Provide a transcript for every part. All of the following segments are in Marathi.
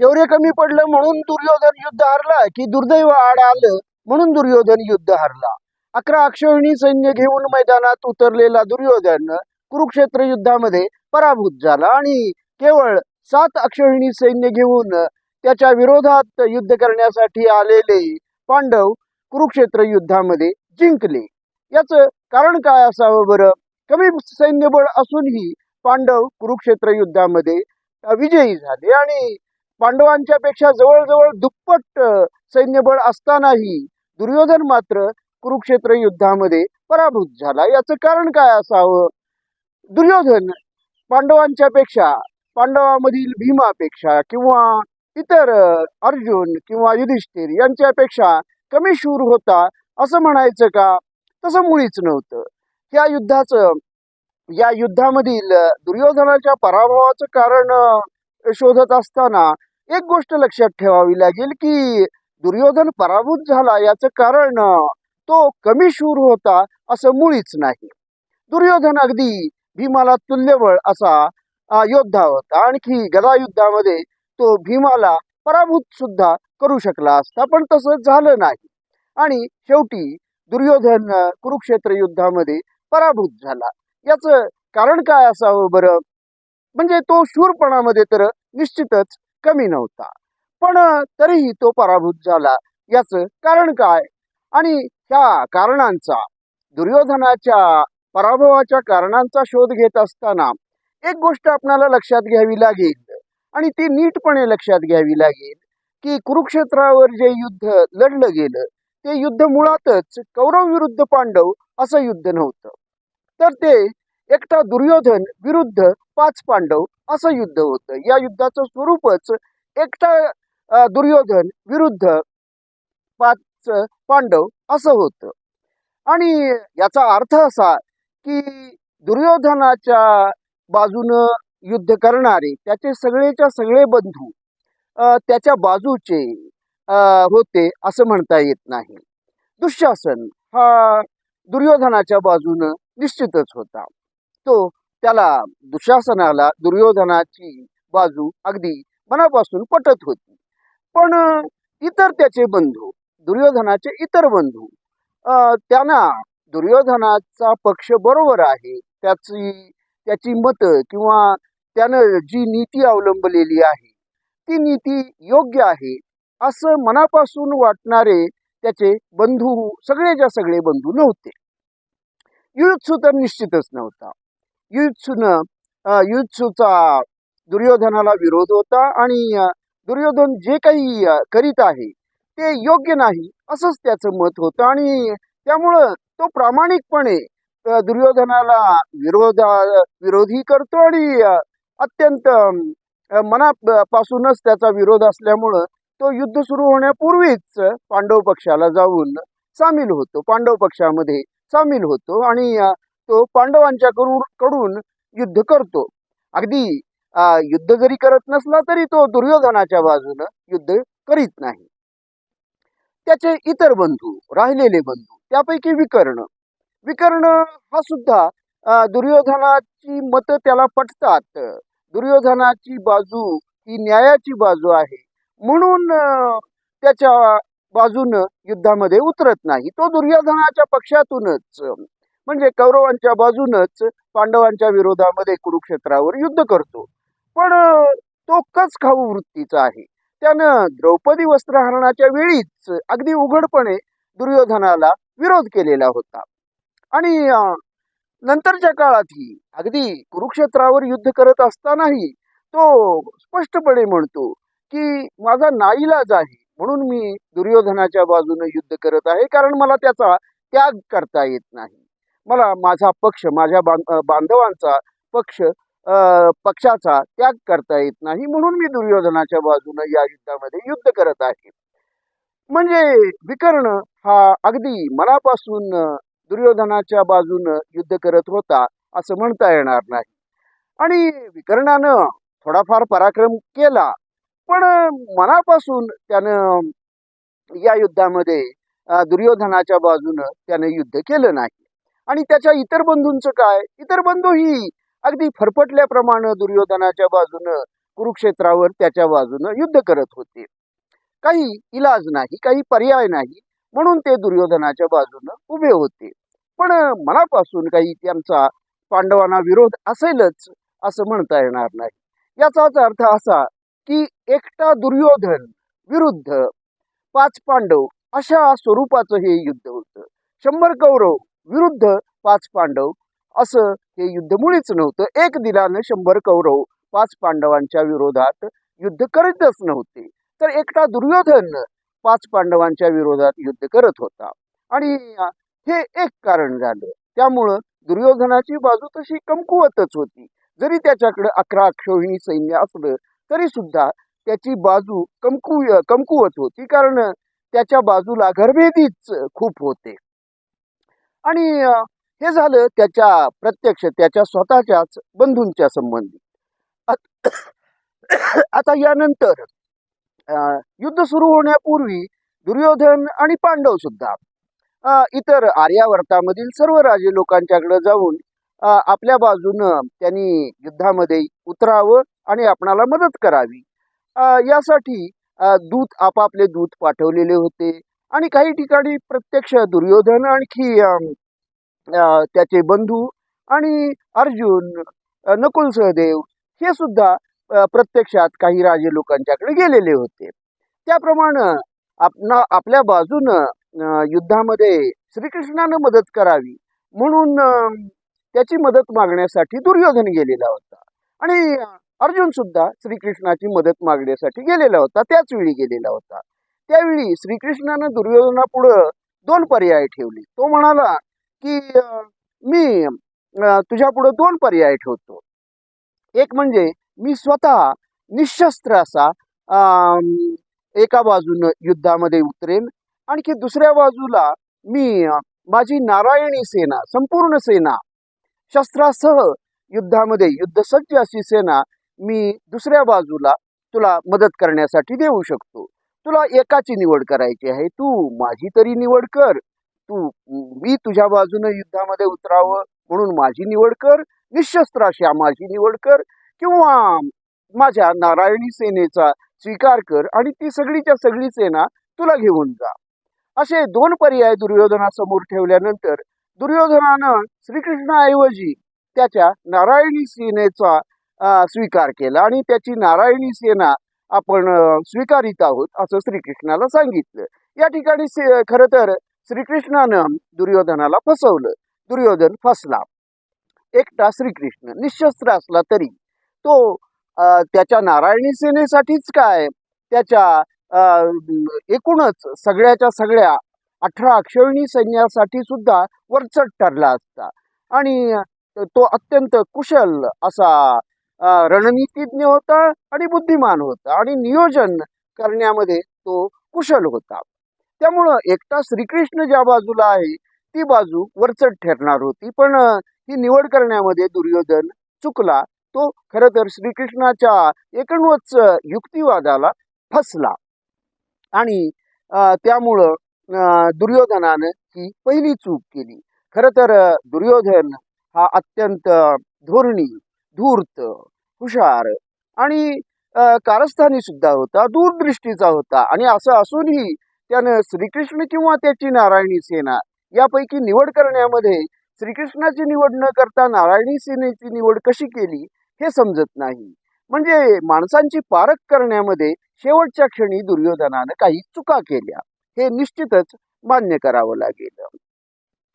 शौर्य कमी पडलं म्हणून दुर्योधन युद्ध हरला की दुर्दैव आड आलं म्हणून दुर्योधन युद्ध हरला. अकरा अक्षोहिणी सैन्य घेऊन मैदानात उतरलेला दुर्योधन कुरुक्षेत्र युद्धामध्ये पराभूत झाला आणि केवळ सात अक्षोहिणी सैन्य घेऊन त्याच्या विरोधात युद्ध करण्यासाठी आलेले पांडव कुरुक्षेत्र युद्धामध्ये जिंकले. याच कारण काय असावं बरं? कमी सैन्यबळ असूनही पांडव कुरुक्षेत्र युद्धामध्ये विजयी झाले आणि पांडवांच्या पेक्षा जवळजवळ दुप्पट सैन्यबळ असतानाही दुर्योधन मात्र कुरुक्षेत्र युद्धामध्ये पराभूत झाला. याचं कारण काय असावं? दुर्योधन पांडवांच्या पेक्षा पांडवामधील भीमापेक्षा किंवा इतर अर्जुन किंवा युधिष्ठिर यांच्यापेक्षा कमी शूर होता असं म्हणायचं का? तसं मुळीच नव्हतं. या युद्धाचं या युद्धामधील दुर्योधनाच्या पराभवाचं कारण शोधत असताना एक गोष्ट लक्षात ठेवावी लागेल की दुर्योधन पराभूत झाला याचं कारण तो कमी शूर होता असं मुळीच नाही. दुर्योधन अगदी भीमाला तुल्यबळ असा योद्धा होता. आणखी गदा युद्धामध्ये तो भीमाला पराभूत सुद्धा करू शकला असता पण तसं झालं नाही. आणि शेवटी दुर्योधन कुरुक्षेत्र युद्धामध्ये पराभूत झाला. याचं कारण काय असावं बरं? म्हणजे तो शूरपणामध्ये तर निश्चितच कमी नव्हता. पण तरीही तो पराभूत झाला. याचं कारण काय? आणि ह्या कारणांचा दुर्योधनाच्या पराभवाच्या कारणांचा शोध घेत असताना एक गोष्ट आपणाला लक्षात घ्यावी लागेल. आणि ती नीटपणे लक्षात घ्यावी लागेल की कुरुक्षेत्रावर जे युद्ध लढलं गेलं ते युद्ध मुळातच कौरव विरुद्ध पांडव असं युद्ध नव्हतं. तर ते एकटा दुर्योधन विरुद्ध पाच पांडव असं युद्ध होतं. या युद्धाचं स्वरूपच एकटा दुर्योधन विरुद्ध पाच पांडव असं होतं. आणि याचा अर्थ असा की दुर्योधनाच्या बाजूनं युद्ध करणारे त्याचे सगळेच्या सगळे बंधू त्याच्या बाजूचे होते असं म्हणता येत नाही. दुःशासन हा दुर्योधनाच्या बाजूनं निश्चितच होता. तो त्याला दुशासनाला दुर्योधनाची बाजू अगदी मनापासून पटत होती. पण इतर त्याचे बंधू दुर्योधनाचे इतर बंधू त्यांना दुर्योधनाचा पक्ष बरोबर आहे. त्याची त्याची मतं किंवा त्यानं जी नीती अवलंबलेली आहे ती नीती योग्य आहे असं मनापासून वाटणारे त्याचे बंधू सगळेच्या सगळे बंधू नव्हते. युयुत्सू तर निश्चितच नव्हता. युयुत्सूनं अ, दुर्योधनाला विरोध होता आणि दुर्योधन जे काही करीत आहे ते योग्य नाही असंच त्याचं मत होतं. आणि त्यामुळं तो प्रामाणिकपणे दुर्योधनाला विरोधा विरोधी करतो आणि अत्यंत मनापासूनच त्याचा विरोध असल्यामुळं तो युद्ध सुरू होण्यापूर्वीच पांडव पक्षाला जाऊन सामील होतो. पांडव पक्षामध्ये सामील होतो आणि तो पांडवांच्या करू कडून युद्ध करतो. अगदी युद्ध जरी करत नसला तरी तो दुर्योधनाच्या बाजूनं युद्ध करीत नाही. त्याचे इतर बंधू राहिलेले बंधू त्यापैकी विकर्ण. विकर्ण हा सुद्धा दुर्योधनाची मतं त्याला पटतात. दुर्योधनाची बाजू ही न्यायाची बाजू आहे. म्हणून त्याच्या बाजूनं युद्धामध्ये उतरत नाही. तो दुर्योधनाच्या पक्षातूनच म्हणजे कौरवांच्या बाजूनच पांडवांच्या विरोधामध्ये कुरुक्षेत्रावर युद्ध करतो. पण तो कच खाऊ वृत्तीचा आहे? त्यानं द्रौपदी वस्त्रहरणाच्या वेळीच अगदी उघडपणे दुर्योधनाला विरोध केलेला होता. आणि नंतरच्या काळातही अगदी कुरुक्षेत्रावर युद्ध करत असतानाही तो स्पष्टपणे म्हणतो की माझा नाईलाज आहे म्हणून मी दुर्योधनाच्या बाजूने युद्ध करत आहे कारण मला त्याचा त्याग करता येत नाही. मला माझा पक्ष माझ्या बांधवांचा पक्ष पक्षाचा त्याग करता येत नाही म्हणून मी दुर्योधनाच्या बाजूने या युद्धामध्ये युद्ध करत आहे. म्हणजे विकर्ण हा अगदी मनापासून दुर्योधनाच्या बाजून युद्ध करत होता असं म्हणता येणार नाही. आणि विकर्णानं थोडाफार पराक्रम केला पण मनापासून त्यानं या युद्धामध्ये दुर्योधनाच्या बाजूनं त्यानं युद्ध केलं नाही. आणि त्याच्या इतर बंधूंचं काय? इतर बंधू ही अगदी फरफटल्याप्रमाणे दुर्योधनाच्या बाजूनं कुरुक्षेत्रावर त्याच्या बाजूनं युद्ध करत होते. काही इलाज नाही काही पर्याय नाही म्हणून ते दुर्योधनाच्या बाजूनं उभे होते. पण मनापासून काही त्यांचा पांडवांना विरोध असेलच असं म्हणता येणार नाही. याचाच अर्थ असा की एकटा दुर्योधन विरुद्ध पाच पांडव अशा स्वरूपाचं हे युद्ध होतं. शंभर कौरव विरुद्ध पाच पांडव. असं हे युद्ध मुळीच नव्हतं. एक दिलानं शंभर कौरव पाच पांडवांच्या विरोधात युद्ध करीतच नव्हते. तर एकटा दुर्योधन पाच पांडवांच्या विरोधात युद्ध करत होता. आणि हे एक कारण झालं. त्यामुळं दुर्योधनाची बाजू तशी कमकुवतच होती. जरी त्याच्याकडे अकरा अक्षोहिणी सैन्य असलं तरी सुद्धा त्याची बाजू कमकु कमकुवत होती. कारण त्याच्या बाजूला घरभेदीच खूप होते. आणि हे झालं त्याच्या प्रत्यक्ष त्याच्या स्वतःच्याच बंधूंच्या संबंधी. आता यानंतर अं, युद्ध सुरू होण्यापूर्वी दुर्योधन आणि पांडव सुद्धा इतर आर्यावर्तामधील सर्व राजे लोकांच्याकडे जाऊन आपल्या बाजूनं त्यांनी युद्धामध्ये उतरावं आणि आपणाला मदत करावी. अं, यासाठी दूत आपापले दूत पाठवलेले होते. आणि काही ठिकाणी प्रत्यक्ष दुर्योधन आणखी त्याचे बंधू आणि अर्जुन नकुल सहदेव हे सुद्धा प्रत्यक्षात काही राजे लोकांच्याकडे गेलेले होते. त्याप्रमाणे आपणा आपल्या बाजूनं युद्धामध्ये श्रीकृष्णानं मदत करावी म्हणून त्याची मदत मागण्यासाठी दुर्योधन गेलेला होता. आणि अर्जुन सुद्धा श्रीकृष्णाची मदत मागण्यासाठी गेलेला होता त्याच वेळी गेलेला होता. त्यावेळी श्रीकृष्णानं दुर्योधनापुढं दोन पर्याय ठेवले. तो म्हणाला की मी तुझ्या पुढं दोन पर्याय ठेवतो. एक म्हणजे मी स्वतः निशस्त्र असा एका बाजूनं युद्धामध्ये उतरेन. आणखी दुसऱ्या बाजूला मी माझी नारायणी सेना संपूर्ण सेना शस्त्रासह युद्धामध्ये युद्धसज्ज अशी सेना मी दुसऱ्या बाजूला तुला मदत करण्यासाठी देऊ शकतो. तुला एकाची निवड करायची आहे. तू माझी तरी निवड कर. तू मी तुझ्या बाजूने युद्धामध्ये उतरावं म्हणून माझी निवड कर. निशस्त्र अशा माझी निवड कर. किंवा माझ्या नारायणी सेनेचा स्वीकार कर आणि ती सगळीच्या सगळी सेना तुला घेऊन जा. असे दोन पर्याय दुर्योधनासमोर ठेवल्यानंतर दुर्योधनानं श्रीकृष्णाऐवजी त्याच्या नारायणी सेनेचा स्वीकार केला आणि त्याची नारायणी सेना आपण स्वीकारित आहोत असं श्रीकृष्णाला सांगितलं. या ठिकाणी खरं तर श्रीकृष्णानं दुर्योधनाला फसवलं. दुर्योधन फसला. एकटा श्रीकृष्ण निशस्त्र असला तरी. तो त्याच्या नारायणी सेनेसाठीच काय? त्याच्या अं, एकूणच सगळ्याच्या सगळ्या अठरा अक्षयणी सैन्यासाठी सुद्धा वरचट ठरला असता. आणि तो अत्यंत कुशल असा रणनीतिज्ञ होता आणि बुद्धिमान होता आणि नियोजन करण्यामध्ये तो कुशल होता. त्यामुळं एकटा श्रीकृष्ण ज्या बाजूला आहे ती बाजू वरचढ ठरणार होती. पण ही निवड करण्यामध्ये दुर्योधन चुकला. तो खर तर श्रीकृष्णाच्या एकूणच युक्तिवादाला फसला. आणि त्यामुळं दुर्योधनानं ही पहिली चूक केली. खरं तर दुर्योधन हा अत्यंत धोरणी धूर्त हुशार आणि कारस्थानी सुद्धा होता दूरदृष्टीचा होता आणि असं असूनही त्यानं श्रीकृष्ण किंवा त्याची नारायणी सेना यापैकी निवड करण्यामध्ये श्रीकृष्णाची निवड न करता नारायणी सेनेची निवड कशी केली हे समजत नाही. म्हणजे माणसांची पारख करण्यामध्ये शेवटच्या क्षणी दुर्योधनानं काही चुका केल्या. हे निश्चितच मान्य करावं लागेल.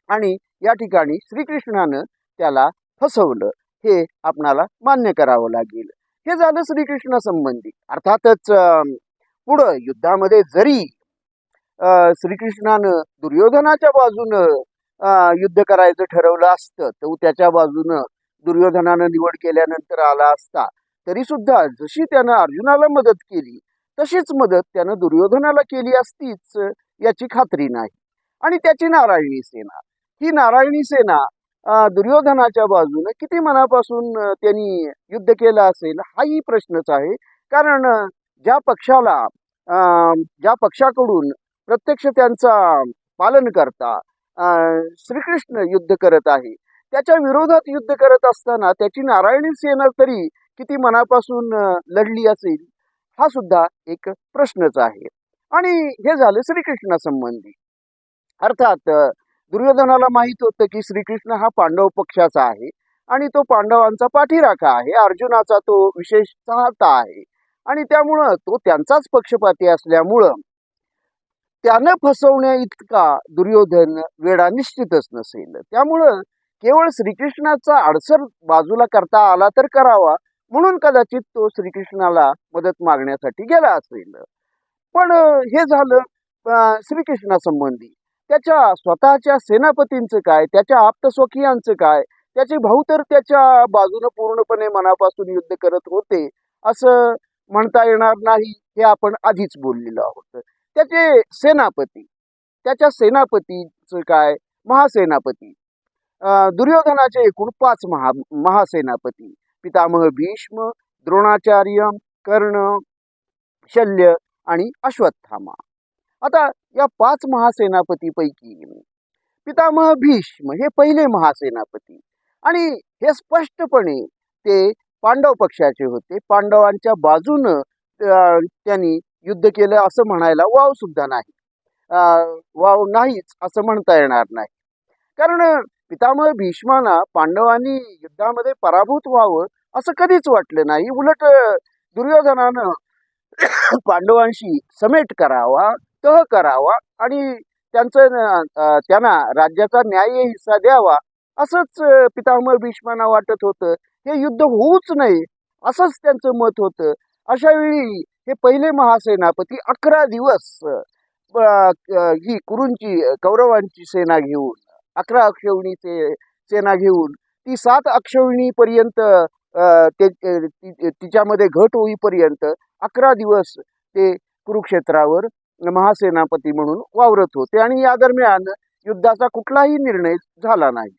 आणि या ठिकाणी श्रीकृष्णानं त्याला फसवलं. हे आपणाला मान्य करावं लागेल. हे झालं श्रीकृष्ण संबंधी. अर्थातच पुढं युद्धामध्ये जरी अं, श्रीकृष्णानं दुर्योधनाच्या बाजूनं युद्ध करायचं ठरवलं असतं तर त्याच्या बाजूनं दुर्योधनानं निवड केल्यानंतर आला असता तरी सुद्धा जशी त्यानं अर्जुनाला मदत केली तशीच मदत त्यानं दुर्योधनाला केली असतीच याची खात्री नाही. आणि त्याची नारायणी सेना. ही नारायणी सेना दुर्योधनाच्या बाजूने किती मनापासून त्यांनी युद्ध केलं असेल हाही प्रश्नच आहे. कारण ज्या पक्षाला अं, ज्या पक्षाकडून प्रत्यक्ष त्यांचा पालन करता अं, श्रीकृष्ण युद्ध करत आहे त्याच्या विरोधात युद्ध करत असताना त्याची नारायणी सेना तरी किती मनापासून लढली असेल हा सुद्धा एक प्रश्नच आहे. आणि हे झालं श्रीकृष्णा संबंधी अर्थात दुर्योधनाला माहीत होतं की श्रीकृष्ण हा पांडव पक्षाचा आहे आणि तो पांडवांचा पाठीराखा आहे. अर्जुनाचा तो विशेष चाहता आहे. आणि त्यामुळं तो त्यांचाच पक्षपाती असल्यामुळं त्यानं फसवण्या इतका दुर्योधन वेळा निश्चितच नसेल. त्यामुळं केवळ श्रीकृष्णाचा अडसर बाजूला करता आला तर करावा म्हणून कदाचित तो श्रीकृष्णाला मदत मागण्यासाठी गेला असेल. पण हे झालं श्रीकृष्णासंबंधी. त्याच्या स्वतःच्या सेनापतींचं काय? त्याच्या आप्तस्वकीयांचं काय? त्याचे भाऊ तर त्याच्या बाजूनं पूर्णपणे मनापासून युद्ध करत होते. असं म्हणता येणार नाही हे आपण आधीच बोललेलो आहोत. त्याचे सेनापती त्याच्या सेनापतीचं काय? महासेनापती. दुर्योधनाचे एकूण पाच महा महासेनापती. पितामह भीष्म द्रोणाचार्य कर्ण शल्य आणि अश्वत्थामा. आता या पाच महासेनापतीपैकी पितामह भीष्म हे पहिले महासेनापती. आणि हे स्पष्टपणे ते पांडव पक्षाचे होते. पांडवांच्या बाजूनं त्यांनी युद्ध केलं असं म्हणायला वाव सुद्धा नाही. वाव नाहीच असं म्हणता येणार नाही. कारण पितामह भीष्माना पांडवांनी युद्धामध्ये पराभूत व्हावं असं कधीच वाटलं नाही. उलट दुर्योधनानं पांडवांशी समेट करावा तह करावा आणि त्यांचं त्यांना राज्याचा न्याय्य हिस्सा द्यावा असंच पितामह भीष्मांना वाटत होतं. हे युद्ध होऊच नये असंच त्यांचं मत होतं. अशा वेळी हे पहिले महासेनापती अकरा दिवस ही कुरूंची कौरवांची सेना घेऊन अकरा अक्षवणीचे सेना घेऊन ती सात अक्षवणीपर्यंत ते तिच्यामध्ये घट होईपर्यंत अकरा दिवस ते कुरुक्षेत्रावर महासेनापती म्हणून वावरत होते. आणि या दरम्यान युद्धाचा कुठलाही निर्णय झाला नाही.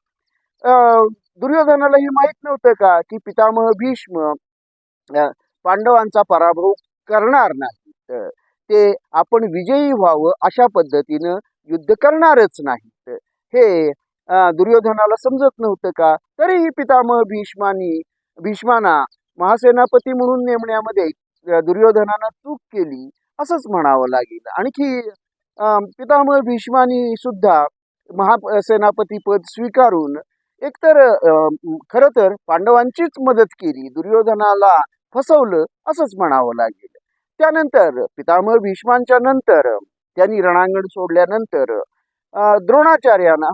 अं, दुर्योधनाला हे माहीत नव्हतं का की पितामह भीष्म अं, पांडवांचा पराभव करणार नाही? ते आपण विजयी व्हावं अशा पद्धतीनं युद्ध करणारच नाहीत हे दुर्योधनाला समजत नव्हतं का? तरीही पितामह भीष्मानी भीष्माना महासेनापती म्हणून नेमण्यामध्ये दुर्योधनानं चूक केली. असंच म्हणावं लागेल. आणखी पितामह भीष्मानी सुद्धा महासेनापती पद स्वीकारून एकतर अं, खरं तर पांडवांचीच मदत केली दुर्योधनाला फसवलं असंच म्हणावं लागेल. त्यानंतर पितामह भीष्मांच्या नंतर त्यांनी रणांगण सोडल्यानंतर द्रोणाचार्यांना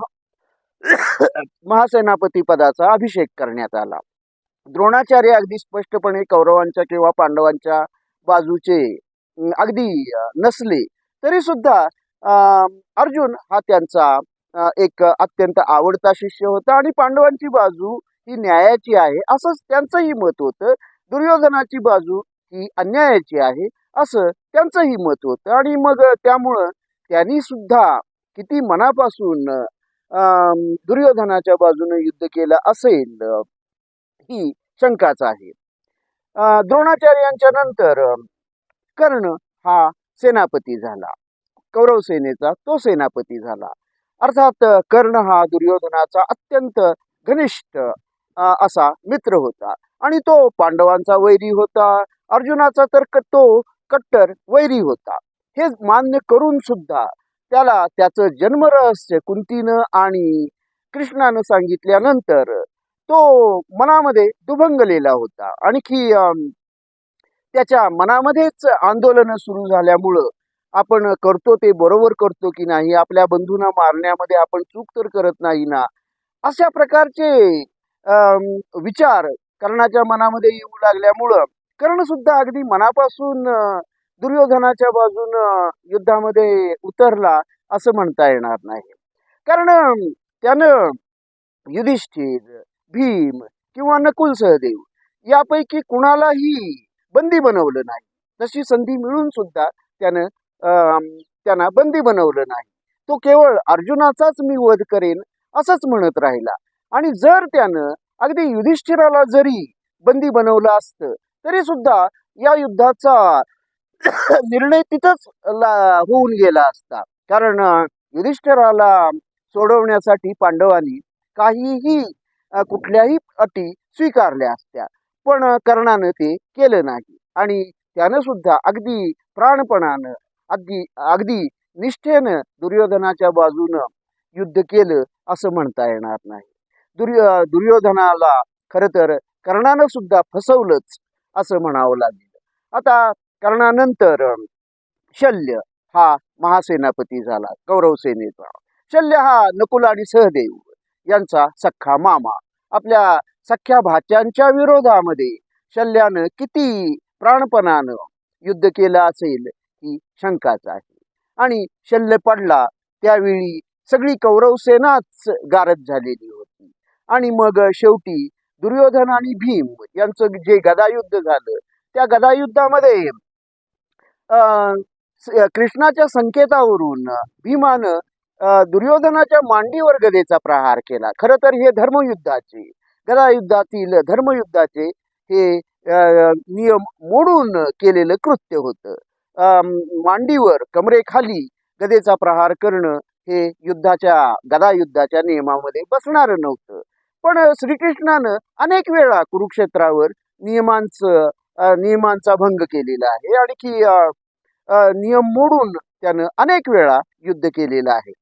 महासेनापती पदाचा अभिषेक करण्यात आला. द्रोणाचार्य अगदी स्पष्टपणे कौरवांच्या किंवा पांडवांच्या बाजूचे अगदी नसले. तरी सुद्धा अं, अर्जुन हा त्यांचा एक अत्यंत आवडता शिष्य होता आणि पांडवांची बाजू ही न्यायाची आहे असंच त्यांचंही मत होतं. दुर्योधनाची बाजू ही अन्यायाची आहे असं त्यांचंही मत होतं. आणि मग त्यामुळं त्यांनी सुद्धा किती मनापासून अं, दुर्योधनाच्या बाजूने युद्ध केलं असेल ही शंकाच आहे. द्रोणाचार्यांच्या नंतर कर्ण हा सेनापती झाला. कौरव सेनेचा तो सेनापती झाला. अर्थात कर्ण हा दुर्योधनाचा अत्यंत घनिष्ठ असा मित्र होता. आणि तो पांडवांचा वैरी होता. अर्जुनाचा तर तो कट्टर वैरी होता. हे मान्य करून सुद्धा त्याला त्याचं जन्मरहस्य कुंतीनं आणि कृष्णानं सांगितल्यानंतर तो मनामध्ये दुभंगलेला होता. आणखी त्याच्या मनामध्येच आंदोलन सुरू झाल्यामुळं आपण करतो ते बरोबर करतो की नाही आपल्या बंधूंना मारण्यामध्ये आपण चूक तर करत नाही ना? अशा प्रकारचे अं, विचार कर्णाच्या मनामध्ये येऊ लागल्यामुळं कर्ण सुद्धा अगदी मनापासून दुर्योधनाच्या बाजून युद्धामध्ये उतरला असं म्हणता येणार नाही. कारण त्यानं युधिष्ठिर भीम किंवा नकुल सहदेव यापैकी कुणालाही बंदी बनवलं नाही. तशी संधी मिळून सुद्धा त्यानं त्यांना बंदी बनवलं नाही. तो केवळ अर्जुनाचाच मी वध करेन असंच म्हणत राहिला. आणि जर त्यानं अगदी युधिष्ठिराला जरी बंदी बनवलं असतं तरी सुद्धा या युद्धाचा निर्णय तिथंच ला- होऊन गेला असता. कारण युधिष्ठिराला सोडवण्यासाठी पांडवांनी काहीही कुठल्याही अटी स्वीकारल्या असत्या. पण कर्णानं ते केलं नाही. आणि त्यानं सुद्धा अगदी प्राणपणानं अगदी अगदी निष्ठेनं दुर्योधनाच्या बाजूनं युद्ध केलं असं म्हणता येणार नाही. दुर्यो दुर्योधनाला खरं तर कर्णानं सुद्धा फसवलंच असं म्हणावं लागेल. आता कर्णानंतर शल्य हा महासेनापती झाला कौरव सेनेचा शल्य हा नकुल आणि सहदेव यांचा सख्खा मामा आपल्या सख्या भाच्यांच्या विरोधामध्ये शल्यानं किती प्राणपणानं युद्ध केलं असेल ही शंकाच आहे. आणि शल्य पडला त्यावेळी सगळी कौरव सेनाच गारद झालेली होती. आणि मग शेवटी दुर्योधन आणि भीम यांचं जे गदायुद्ध झालं त्या गदायुद्धामध्ये अं, कृष्णाच्या संकेतावरून भीमानं दुर्योधनाच्या मांडीवर गदेचा प्रहार केला. खरं तर हे धर्मयुद्धाचे गदायुद्धातील धर्मयुद्धाचे हे नियम मोडून केलेलं कृत्य होतं. अं, मांडीवर कमरेखाली गदेचा प्रहार करणं हे युद्धाच्या गदायुद्धाच्या नियमामध्ये बसणार नव्हतं. पण श्रीकृष्णानं अनेक वेळा कुरुक्षेत्रावर नियमांचं नियमांचा भंग केलेला आहे. आणखी नियम मोडून त्यानं अनेक वेळा युद्ध केलेलं आहे.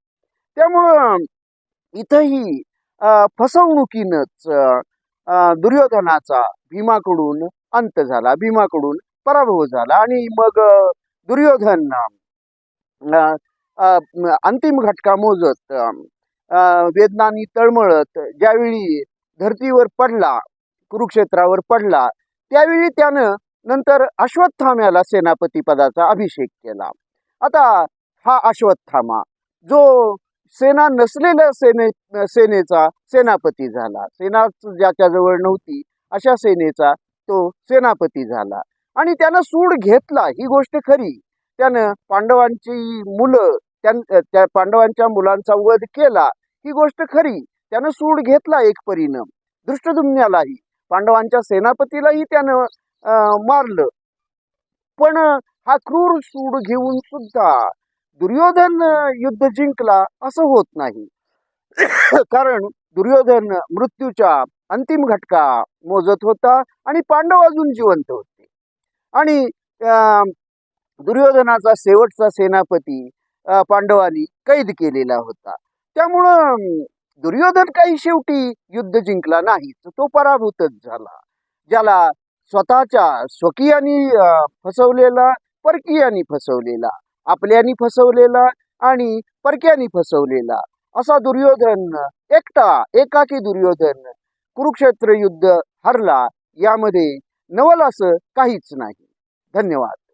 त्यामुळं इथंही फसवणुकीनंच दुर्योधनाचा भीमाकडून अंत झाला. भीमाकडून पराभव झाला आणि मग दुर्योधन अंतिम घटका मोजत वेदनानी तळमळत ज्यावेळी धर्तीवर पडला कुरुक्षेत्रावर पडला त्यावेळी त्यानं नंतर अश्वत्थाम्याला सेनापती पदाचा अभिषेक केला. आता हा अश्वत्थामा जो सेना नसलेल्या सेने सेनेचा सेनापती झाला. सेना ज्याच्याजवळ नव्हती अशा सेनेचा तो सेनापती झाला. आणि त्यानं सूड घेतला ही गोष्ट खरी. त्यानं पांडवांची मुलं त्या पांडवांच्या मुलांचा वध केला ही गोष्ट खरी. त्यानं सूड घेतला एक परिणाम. दृष्टदुम्यालाही पांडवांच्या सेनापतीलाही त्यानं अं, मारलं. पण हा क्रूर सूड घेऊन सुद्धा दुर्योधन युद्ध जिंकला असं होत नाही. कारण दुर्योधन मृत्यूच्या अंतिम घटका मोजत होता आणि पांडव अजून जिवंत होते. आणि अं, दुर्योधनाचा शेवटचा सेनापती पांडवांनी कैद केलेला होता. त्यामुळं दुर्योधन काही शेवटी युद्ध जिंकला नाही तो पराभूतच झाला. ज्याला स्वतःच्या स्वकीयांनी फसवलेला परकीयांनी फसवलेला आपल्यानी फसवलेला आणि परक्यानी फसवलेला. असा दुर्योधन एकटा एकाकी दुर्योधन कुरुक्षेत्र युद्ध हरला यामध्ये नवल असं काहीच नाही. धन्यवाद.